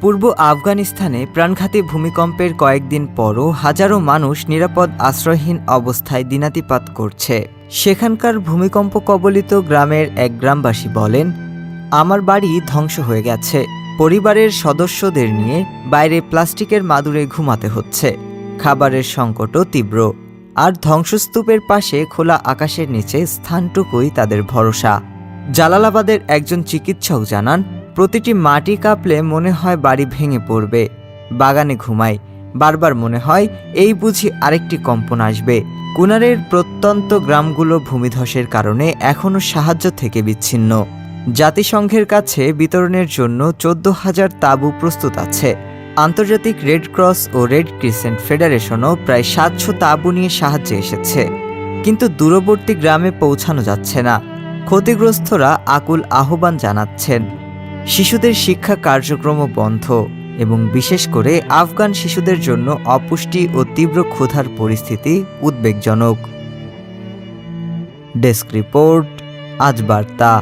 পূর্ব আফগানিস্তানে প্রাণঘাতী ভূমিকম্পের কয়েকদিন পরও হাজারো মানুষ নিরাপদ আশ্রয়হীন অবস্থায় দিনাতিপাত করছে। সেখানকার ভূমিকম্প কবলিত গ্রামের এক গ্রামবাসী বলেন, আমার বাড়ি ধ্বংস হয়ে গেছে। পরিবারের সদস্যদের নিয়ে বাইরে প্লাস্টিকের মাদুরে ঘুমাতে হচ্ছে। খাবারের সংকটও তীব্র। আর ধ্বংসস্তূপের পাশে খোলা আকাশের নিচে স্থানটুকুই তাদের ভরসা। জালালাবাদের একজন চিকিৎসক জানান প্রতিটি মাটি কাঁপলে মনে হয় বাড়ি ভেঙে পড়বে। বাগানে ঘুমাই, বারবার মনে হয় এই বুঝি আরেকটি কম্পন আসবে। কুনারের প্রত্যন্ত গ্রামগুলো ভূমিধসের কারণে এখনও সাহায্য থেকে বিচ্ছিন্ন। জাতিসংঘের কাছে বিতরণের জন্য চোদ্দ হাজার তাঁবু প্রস্তুত আছে। আন্তর্জাতিক রেড ক্রস ও রেড ক্রিসেন্ট ফেডারেশনও প্রায় সাতশো তাঁবু নিয়ে সাহায্যে এসেছে। কিন্তু দূরবর্তী গ্রামে পৌঁছানো যাচ্ছে না। ক্ষতিগ্রস্তরা আকুল আহ্বান জানাচ্ছেন। শিশুদের শিক্ষা কার্যক্রমও বন্ধ এবং বিশেষ করে আফগান শিশুদের জন্য অপুষ্টি ও তীব্র ক্ষুধার পরিস্থিতি উদ্বেগজনক। ডেস্ক রিপোর্ট, আজ বার্তা।